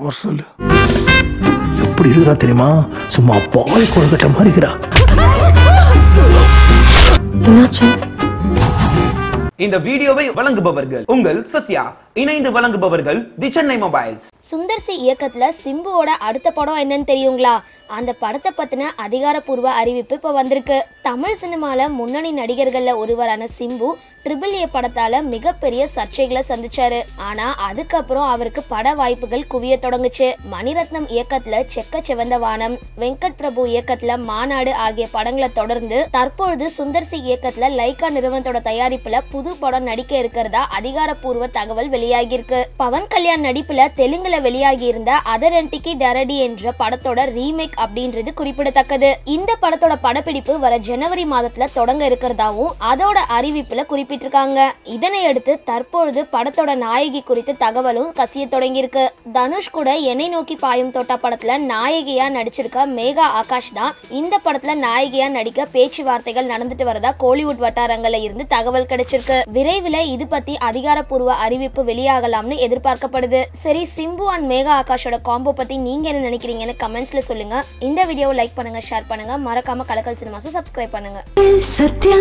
வர சொல்லு. எப்படி இருக்கிறா தெரியுமா? சும்மா பாய் கொழுக்கட்ட மாதிரி இருக்கிறா என்னாச்சு? இந்த வீடியோவை வழங்குபவர்கள் உங்கள் சத்யா. இணைந்து வழங்குபவர்கள் the Chennai mobiles. Sundar C இயக்கத்துல சிம்புவோட அடுத்த படம் என்னன்னு தெரியுங்களா? அந்த படத்தை பத்தின அதிகாரப்பூர்வ அறிவிப்பு இப்ப வந்திருக்கு. தமிழ் சினிமால முன்னணி நடிகர்கள்ல ஒருவரான சிம்பு ட்ரிபிள் ஏ படத்தால மிகப்பெரிய சர்ச்சைகளை சந்திச்சாரு. ஆனா அதுக்கப்புறம் அவருக்கு பட வாய்ப்புகள் குவிய தொடங்குச்சு. மணிரத்னம் இயக்கத்துல செக்க செவந்த வானம் வெங்கட் பிரபு இயக்கத்துல மாநாடு ஆகிய படங்களை தொடர்ந்து தற்பொழுது சுந்தர் சி இயக்கத்துல லைகா நிறுவனத்தோட தயாரிப்புல புது படம் நடிக்க இருக்கிறதா அதிகாரப்பூர்வ தகவல் வெளியாகியிருக்கு. பவன் கல்யாண் நடிப்புல தெலுங்குல வெளியாகி இருந்த அதரண்டிக்கு டரடி என்ற படத்தோட ரீமேக் அப்படின்றது குறிப்பிடத்தக்கது. இந்த படத்தோட படப்பிடிப்பு வர ஜனவரி மாதத்துல தொடங்க இருக்கிறதாவும் அதோட அறிவிப்புல இருக்காங்க இதனை அடுத்து தற்பொழுது படத்தோட நாயகி குறித்த தகவலும் கசிய தொடங்கியிருக்கு. தனுஷ் கூட என்னை நோக்கி பாயும் தோட்டா படத்துல நாயகியா நடிச்சிருக்க மேகா ஆகாஷ் தான் இந்த படத்துல நாயகியா நடிக்க பேச்சுவார்த்தைகள் நடந்துட்டு வரதா கோலிவுட் வட்டாரங்கள்ல இருந்து தகவல் கிடைச்சிருக்கு. விரைவில் இது பத்தி அதிகாரப்பூர்வ அறிவிப்பு வெளியாகலாம்னு எதிர்பார்க்கப்படுது. சரி சிம்பு அண்ட் மேகா ஆகாஷோட காம்போ பத்தி நீங்க என்ன நினைக்கிறீங்கன்னு கமெண்ட்ஸ்ல சொல்லுங்க. இந்த வீடியோவை லைக் பண்ணுங்க ஷேர் பண்ணுங்க. மறக்காம கலக்கல் சினிமாஸை சப்ஸ்கிரைப் பண்ணுங்க. சத்யா.